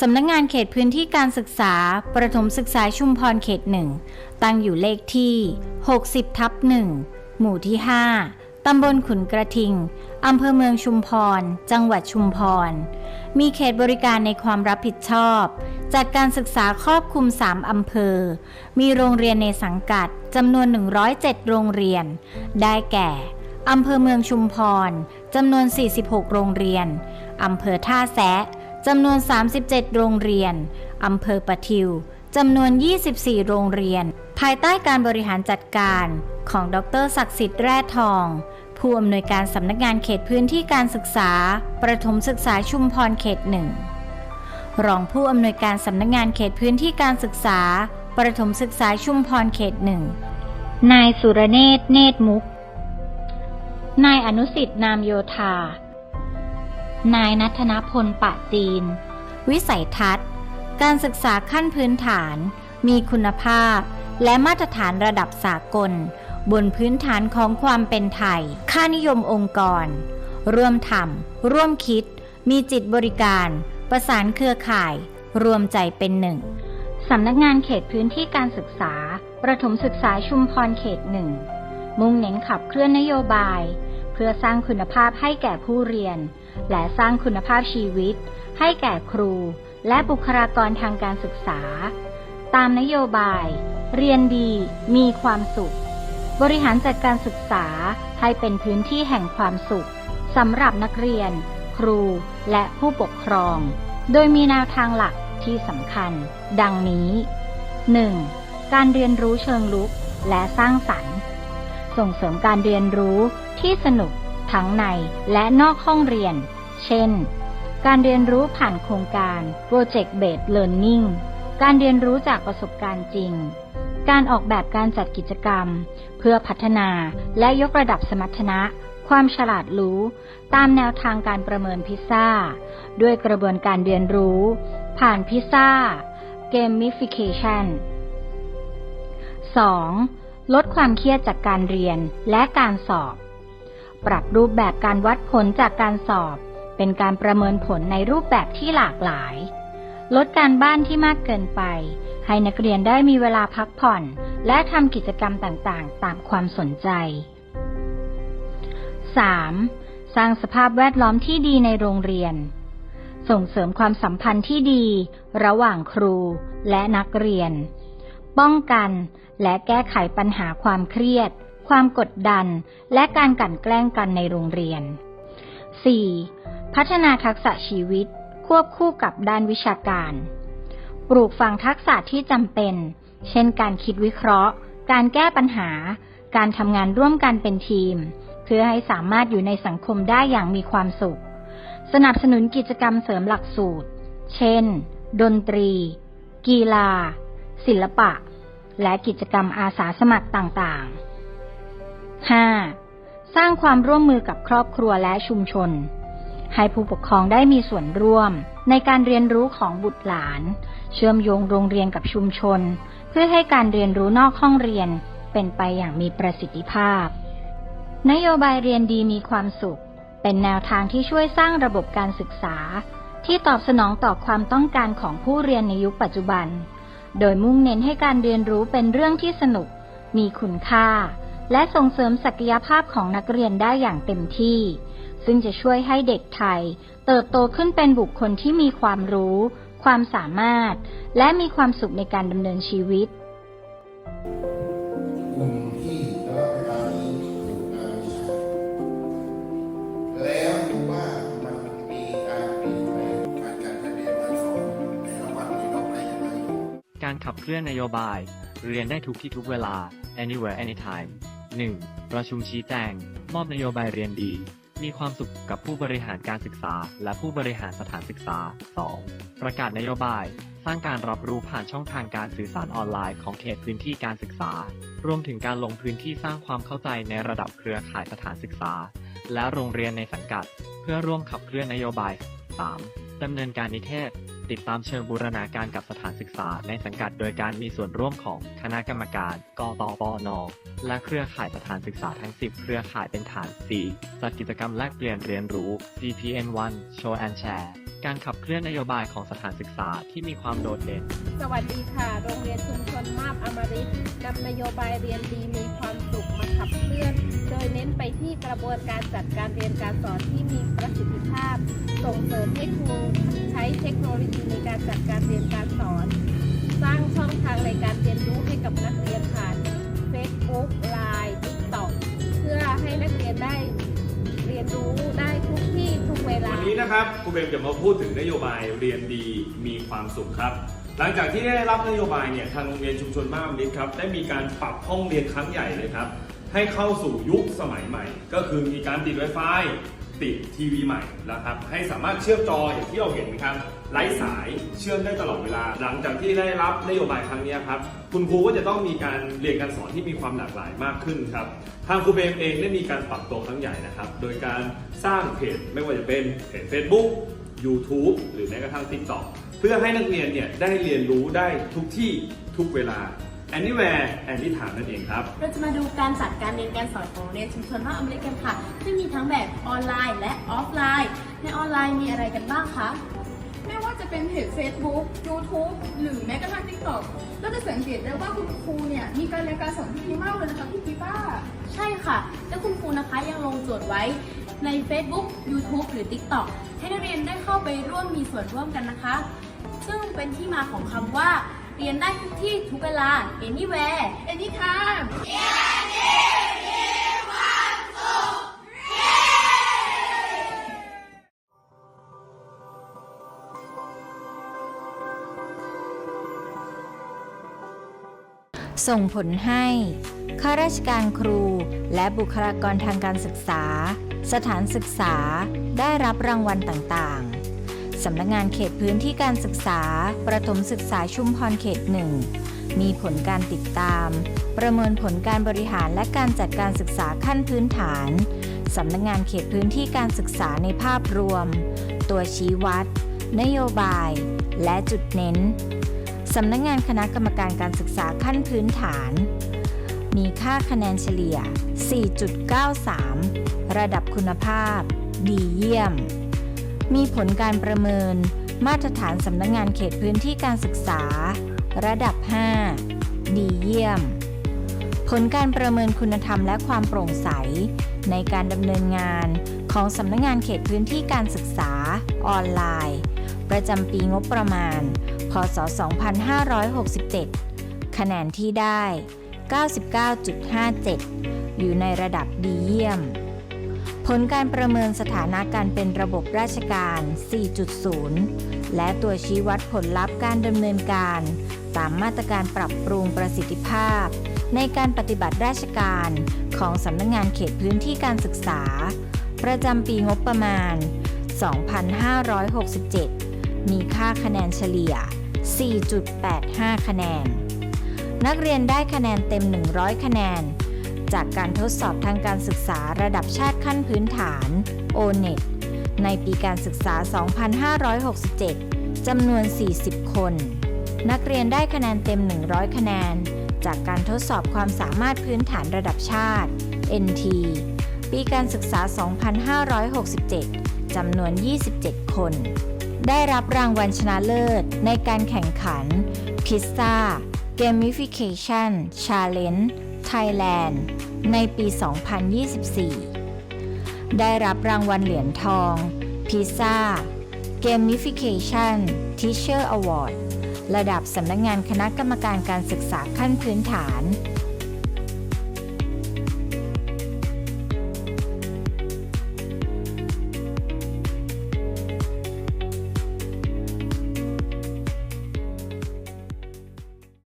สำนักงานเขตพื้นที่การศึกษา ประถมศึกษาชุมพรเขตหนึ่ง ตั้งอยู่เลขที่ 60 ทับหนึ่งหมู่ที่ 5 ตำบลขุนกระทิง อำเภอเมืองชุมพร จังหวัดชุมพร มีเขตบริการในความรับผิดชอบ จัดการศึกษาครอบคลุม 3 อำเภอ มีโรงเรียนในสังกัดจำนวน 107 โรงเรียน ได้แก่ อำเภอเมืองชุมพร จำนวน 46 โรงเรียน อำเภอท่าแซะ จำนวน 37 โรงเรียน อำเภอปะทิว จำนวน 24 โรงเรียน ภายใต้การบริหารจัดการของดรศักดิ์สิทธิ์แร่ทอง ผู้อำนวยการสำนักงานเขตพื้นที่การศึกษา ประถมศึกษาชุมพรเขตหนึ่ง รองผู้อำนวยการสำนักงานเขตพื้นที่การศึกษา ประถมศึกษาชุมพรเขตหนึ่ง นายสุรเนศเนตรมุก นายอนุสิทธิ์นามโยธา นายนัทนพลปะจีน วิสัยทัศน์ การศึกษาขั้นพื้นฐาน มีคุณภาพ และมาตรฐานระดับสากล บนพื้นฐานของความเป็นไทย ค่านิยมองค์กร ร่วมทำร่วมคิด มีจิตบริการ ประสานเครือข่าย รวมใจเป็นหนึ่งสำนักงานเขตพื้นที่การศึกษา ประถมศึกษาชุมพรเขตหนึ่ง มุ่งเน้นขับเคลื่อนนโยบาย เพื่อสร้างคุณภาพให้แก่ผู้เรียน และสร้างคุณภาพชีวิต ให้แก่ครู และบุคลากรทางการศึกษา ตามนโยบาย เรียนดี มีความสุข บริหารจัดการศึกษาให้เป็นพื้นที่แห่งความสุขสำหรับนักเรียน ครู และผู้ปกครอง โดยมีแนวทางหลักที่สำคัญ ดังนี้ 1. การเรียนรู้เชิงลุกและสร้างสรรค์ ส่งเสริมการเรียนรู้ที่สนุกทั้งในและนอกห้องเรียน เช่น การเรียนรู้ผ่านโครงการ Project Based Learning การเรียนรู้จากประสบการณ์จริง การออกแบบการจัดกิจกรรม เพื่อพัฒนาและยกระดับสมรรถนะ ความฉลาดรู้ ตามแนวทางการประเมินพิซซ่า ด้วยกระบวนการเรียนรู้ ผ่านพิซซ่า Gamification 2. ลดความเครียดจากการเรียนและการสอบ ปรับรูปแบบการวัดผลจากการสอบ เป็นการประเมินผลในรูปแบบที่หลากหลาย ลดการบ้านที่มากเกินไป ให้นักเรียนได้มีเวลาพักผ่อน และทำกิจกรรมต่างๆ ตามความสนใจ 3. สร้างสภาพแวดล้อมที่ดีในโรงเรียน ส่งเสริมความสัมพันธ์ที่ดี ระหว่างครูและนักเรียน ป้องกัน และแก้ไขปัญหาความเครียด ความกดดัน และการกลั่นแกล้งกันในโรงเรียน 4. พัฒนาทักษะชีวิต ควบคู่กับด้านวิชาการ ปลูกฝังทักษะที่จำเป็น เช่นการคิดวิเคราะห์ การแก้ปัญหา การทำงานร่วมกันเป็นทีม เพื่อให้สามารถอยู่ในสังคมได้อย่างมีความสุข สนับสนุนกิจกรรมเสริมหลักสูตร เช่น ดนตรี กีฬา ศิลปะ และกิจกรรมอาสาสมัครต่างๆ 5. สร้างความร่วมมือกับครอบครัวและชุมชน ให้ผู้ปกครองได้มีส่วนร่วม ในการเรียนรู้ของบุตรหลาน เชื่อมโยงโรงเรียนกับชุมชน เพื่อให้การเรียนรู้นอกห้องเรียนเป็นไปอย่างมีประสิทธิภาพ นโยบายเรียนดีมีความสุข เป็นแนวทางที่ช่วยสร้างระบบการศึกษา ที่ตอบสนองต่อความต้องการของผู้เรียนในยุคปัจจุบัน โดยมุ่งเน้นให้การเรียนรู้เป็นเรื่องที่สนุก มีคุณค่า และส่งเสริมศักยภาพของนักเรียนได้อย่างเต็มที่ ซึ่งจะช่วยให้เด็กไทย เติบโตขึ้นเป็นบุคคลที่มีความรู้ ความสามารถ และมีความสุขในการดำเนินชีวิต บเคลื่อนนโยบาย เรียนได้ทุกที่ทุกเวลา anywhere anytime 1. ประชุมชี้แจง มอบนโยบายเรียนดี มีความสุขกับผู้บริหารการศึกษา และผู้บริหารสถานศึกษา 2. ประกาศนโยบาย สร้างการรับรู้ผ่านช่องทางการสื่อสารออนไลน์ของเขตพื้นที่การศึกษา รวมถึงการลงพื้นที่สร้างความเข้าใจในระดับเครือข่ายสถานศึกษา และโรงเรียนในสังกัด เพื่อร่วมขับเคลื่อนนโยบาย 3. ดำเนินการนิเทศ ติดตามเชิงบูรณาการกับสถานศึกษาในสังกัดโดยการมีส่วนร่วมของคณะกรรมการ กตปน และเครือข่ายสถานศึกษาทั้ง 10 เครือข่ายเป็นฐาน 4. จัดกิจกรรมแลกเปลี่ยนเรียนรู้ CPN1 Show and Share การขับเคลื่อนนโยบายของสถานศึกษาที่มีความโดดเด่น สวัสดีค่ะ โรงเรียนชุมชนมาบอมฤตนำนโยบายเรียนดีมีความสุขมาขับเคลื่อน โดยเน้นไปที่กระบวนการจัดการเรียนการสอนที่มีประสิทธิภาพ ให้ครูใช้เทคโนโลยีในการจัดการเรียนการสอน สร้างช่องทางในการเรียนรู้ให้กับนักเรียนผ่าน Facebook Line TikTok เพื่อให้นักเรียนได้เรียนรู้ได้ทุกที่ทุกเวลา วันนี้นะครับครูเบมจะมาพูดถึงนโยบายเรียนดีมีความสุขครับ หลังจากที่ได้รับนโยบายเนี่ยทางโรงเรียนชุมชนบ้านมฤตรครับ ได้มีการปรับห้องเรียนครั้งใหญ่เลยครับ ให้เข้าสู่ยุคสมัยใหม่ ก็คือมีการติด Wi-Fi ติดทีวีใหม่แล้วครับ ให้สามารถเชื่อมจออย่างที่เราเห็นนะครับไร้สายเชื่อมได้ตลอดเวลา หลังจากที่ได้รับนโยบายครั้งนี้ครับคุณครูก็จะต้องมีการเรียนการสอนที่มีความหลากหลายมากขึ้นครับทางครูเบมเองได้มีการปรับตัวครั้งใหญ่นะครับ โดยการสร้างเพจไม่ว่าจะเป็นเพจ Facebook YouTube หรือแม้กระทั่ง TikTok เพื่อให้นักเรียนเนี่ยได้เรียนรู้ได้ทุกที่ทุกเวลา anywhere anytime นั่นเองครับ เราจะมาดูการจัดการเรียนการสอนของโรงเรียนชุมชนว่าอเมริกันค่ะ ซึ่งมีทั้งแบบออนไลน์และออฟไลน์ ในออนไลน์มีอะไรกันบ้างคะ ไม่ว่าจะเป็นเพจ Facebook YouTube หรือแม้กระทั่ง TikTok ก็จะสังเกตได้ว่าคุณครูเนี่ยมีการเรียนการสอนที่ดีมากเลยนะคะพี่กีตาร์ใช่ค่ะ และคุณครูนะคะยังลงโจทย์ไว้ใน Facebook YouTube หรือ TikTok ให้นักเรียนได้เข้าไปร่วมมีส่วนร่วมกันนะคะ ซึ่งเป็นที่มาของคำว่า เรียนได้ทุกที่ทุกเวลา anywhere Anytime ส่งผลให้ ข้าราชการครูและบุคลากรทางการศึกษา สถานศึกษาได้รับรางวัลต่างๆ สำนักงานเขตพื้นที่การศึกษา ประถมศึกษาชุมพรเขตหนึ่งมีผลการติดตาม ประเมินผลการบริหารและการจัดการศึกษาขั้นพื้นฐานสำนักงานเขตพื้นที่การศึกษาในภาพรวม ตัวชี้วัด นโยบาย และจุดเน้นสำนักงานคณะกรรมการการศึกษาขั้นพื้นฐาน มีค่าคะแนนเฉลี่ย 4.93 ระดับคุณภาพ ดีเยี่ยม มีผลการประเมิน มาตรฐานสำนักงานเขตพื้นที่การศึกษา ระดับ 5 ดีเยี่ยม ผลการประเมินคุณธรรมและความโปร่งใส ในการดำเนินงานของสำนักงานเขตพื้นที่การศึกษา ออนไลน์ ประจำปีงบประมาณ พศ 2567 คะแนนที่ได้ 99.57 อยู่ในระดับดีเยี่ยม ผลการประเมินสถานะการเป็นระบบราชการ 4.0 และตัวชี้วัดผลลัพธ์การดำเนินการ ตามมาตรการปรับปรุงประสิทธิภาพ ในการปฏิบัติราชการของสำนักงงานเขตพื้นที่การศึกษา ประจำปีงบประมาณ 2567 มีค่าคะแนนเฉลี่ย 4.85 คะแนน นักเรียนได้คะแนนเต็ม 100 คะแนน จากการทดสอบทางการศึกษาระดับชาติขั้นพื้นฐาน O-NET ในปีการศึกษา 2567 จำนวน 40 คน นักเรียนได้คะแนนเต็ม 100 คะแนน จากการทดสอบความสามารถพื้นฐานระดับชาติ NT ปีการศึกษา 2567 จำนวน 27 คน ได้รับรางวัลชนะเลิศ ในการแข่งขัน Pizza Gamification Challenge Thailand ในปี 2024 ได้รับรางวัลเหรียญทอง PISA Gamification Teacher Award ระดับสำนักงานคณะกรรมการการศึกษาขั้นพื้นฐาน